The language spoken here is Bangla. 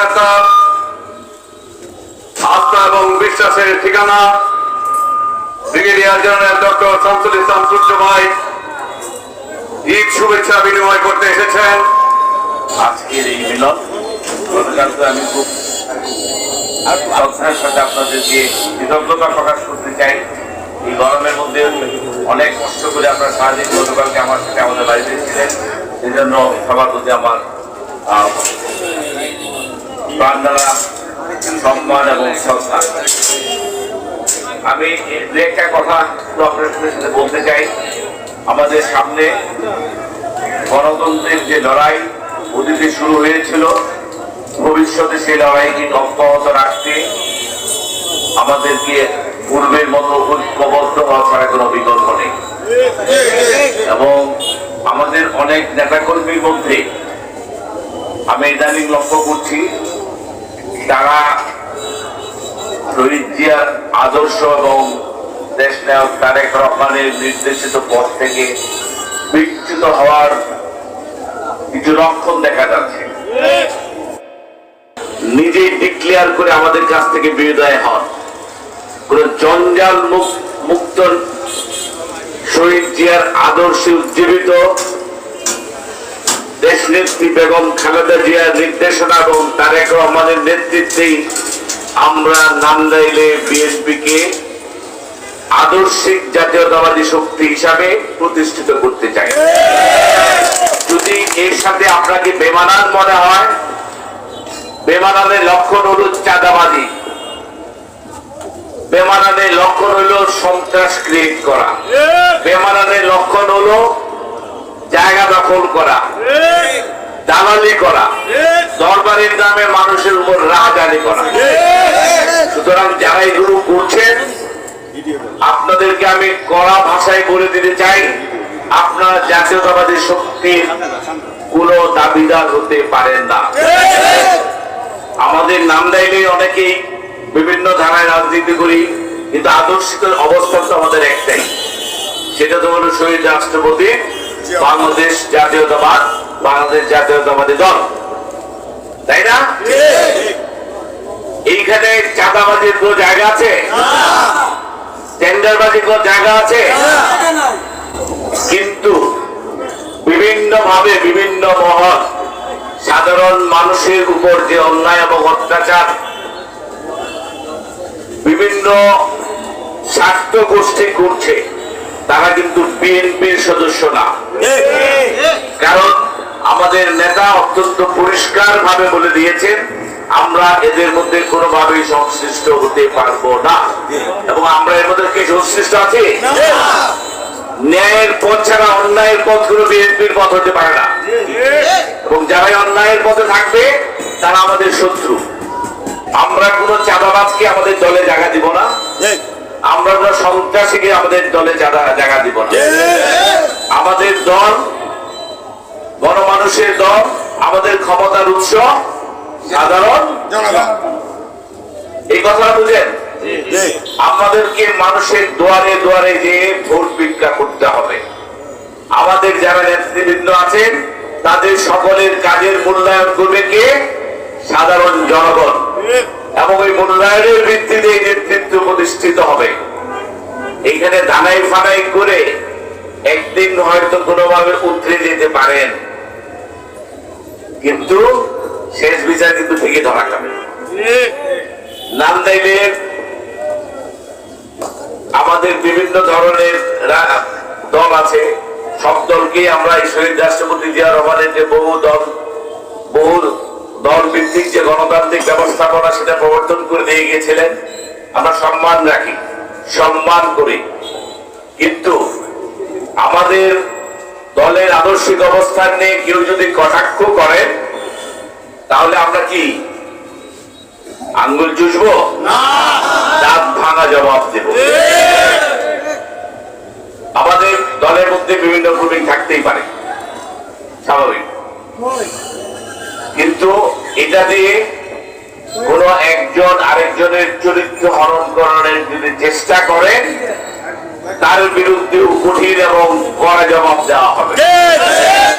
নেতা, আস্থা এবং বিশ্বাসের ঠিকানা brigadier general doctor Shamsul Islam সূর্য ঈদ শুভেচ্ছা বিনিময় করতে এসেছেন। আজকের এই মিলন আমি খুব শ্রদ্ধার সাথে আপনাদেরকে কৃতজ্ঞতা প্রকাশ করতে চাই। এই গরমের মধ্যে অনেক কষ্ট করে আপনারা সারাদিন গতকালকে আমার সাথে আমাদের বাড়িতে ছিলেন। সেই জন্য সবার প্রতি আমার দ্বারা সম্মান এবং শ্রদ্ধা। আমি একটা কথা বলতে চাই। আমাদের সামনে গণতন্ত্রের যে লড়াই, অতীতে শুরু হয়েছিল, ভবিষ্যতে সেই লড়াইকে অব্যাহত রাখতে আমাদেরকে পূর্বের মতো ঐক্যবদ্ধ হওয়া ছাড়া কোনো বিকল্প নেই। এবং আমাদের অনেক নেতাকর্মীর মধ্যে আমি ইদানিং লক্ষ্য করছি তারা শহীদ আদর্শ এবং দেশ নায়ক তারেক রহমানের নির্দেশিত পথ থেকে বিচ্যুত হওয়ার কিছু লক্ষণ দেখা যাচ্ছে। নিজেই ডিক্লেয়ার করে আমাদের কাছ থেকে বিদায় হন। কোন জঞ্জাল মুক- মুক্ত শহীদ জিয়ার আদর্শে উজ্জীবিত দেশনেত্রী বেগম খালেদা জিয়ার নির্দেশনা এবং তারেক রহমানের নেতৃত্বেই আমরা নান্দাইলে বিএনপি কে আদর্শিক জাতীয়তাবাদী শক্তি হিসাবে প্রতিষ্ঠিত করতে চাই। যদি এর সাথে আপনাকে বেমানান মনে হয়, বেমানানের লক্ষণ হলো চাঁদাবাদী বেমানানের লক্ষণ হলো সন্ত্রাস ক্রিয়েট করা। বেমানানের লক্ষণ হলো জায়গা দখল করা, দালালি করা, দরবারের নামে মানুষের উপর রাহাজানি করা। সুতরাং যারা এগুলো করছেন, আপনাদেরকে আমি কড়া ভাষায় বলে দিতে চাই, আপনারা জাতীয়তাবাদী শক্তির কোন দাবিদার হতে পারেন না। আমাদের নাম দাইলে অনেকেই বিভিন্ন ধারায় রাজনীতি করি, কিন্তু আদর্শিক অবস্থান তো আমাদের একটাই। সেটা তো হলো শহীদ রাষ্ট্রপতি বাংলাদেশ জাতীয়তাবাদ বাংলাদেশ জাতীয়তাবাদী দল। তাই না? এইখানে চাঁদাবাজির কোনো জায়গা আছে? টেন্ডারবাজির কোনো জায়গা আছে? কিন্তু বিভিন্ন ভাবে বিভিন্ন মহল সাধারণ মানুষের উপর যে অন্যায় এবং অত্যাচার বিভিন্ন স্বার্থ গোষ্ঠী করছে। তারা কিন্তু বিএনপির সদস্য না। কারণ আমাদের নেতা অত্যন্ত পরিষ্কার ভাবে বলে দিয়েছেন, আমরা এদের মধ্যে কোনোভাবেই সংশ্লিষ্ট হতে পারব না। এবং আমরা এর মধ্যে কি সংশ্লিষ্ট আছি? ন্যায়ের পথ ছাড়া অন্যায়ের পথগুলো বিএনপির পথ হতে পারে না। এবং যারা এই অন্যায়ের পথে থাকবে, তারা আমাদের শত্রু। আমরা কোন চাঁদাবাজকে আমাদের দলে জায়গা দিব না। আমরা কোনো সন্ত্রাসীকে আমাদের দলে জায়গা- জায়গা দিব না। আমাদের দল গণমানুষের দল আমাদের ক্ষমতার উৎস সাধারণ এই কথা বুঝেন? আমাদেরকে মানুষের দুয়ারে দুয়ারে যে ভোট ভিক্ষা করতে হবে। আমাদের যারা নেতৃবৃন্দ আছেন তাদের সকলের কাজের মূল্যায়ন করবে কে? সাধারণ জনগণ। এবং ওই মূল্যায়নের ভিত্তিতে নেতৃত্ব প্রতিষ্ঠিত হবে। এইখানে দানাই ফানাই করে একদিন হয়তো কোনোভাবে উতরে যেতে পারেন। কিন্তু শেষ বিচার কিন্তু থেকে ধরা যাবে নান্দাইলের আমাদের বিভিন্ন ধরনের দল আছে। সব দলকে আমরা শহীদ রাষ্ট্রপতি জিয়া রহমানের যে বহু দল বহু দল ভিত্তিক যে গণতান্ত্রিক ব্যবস্থাপনা সেটা প্রবর্তন করে দিয়ে গিয়েছিলেন। আমরা সম্মান রাখি সম্মান করি। কিন্তু আমাদের দলের আদর্শিক অবস্থান নিয়ে কেউ যদি কটাক্ষ করেন তাহলে আমরা কি আঙ্গুল চুষবো? দাঁত ভাঙা জবাব দেব। আমাদের দলের মধ্যে বিভিন্ন গ্রুপিং থাকতেই পারে। স্বাভাবিক। কিন্তু এটা দিয়ে কোন একজন আরেকজনের চরিত্র হরণ করার যদি চেষ্টা করে, তার বিরুদ্ধে কঠিন এবং কড়া জবাব দেওয়া হবে।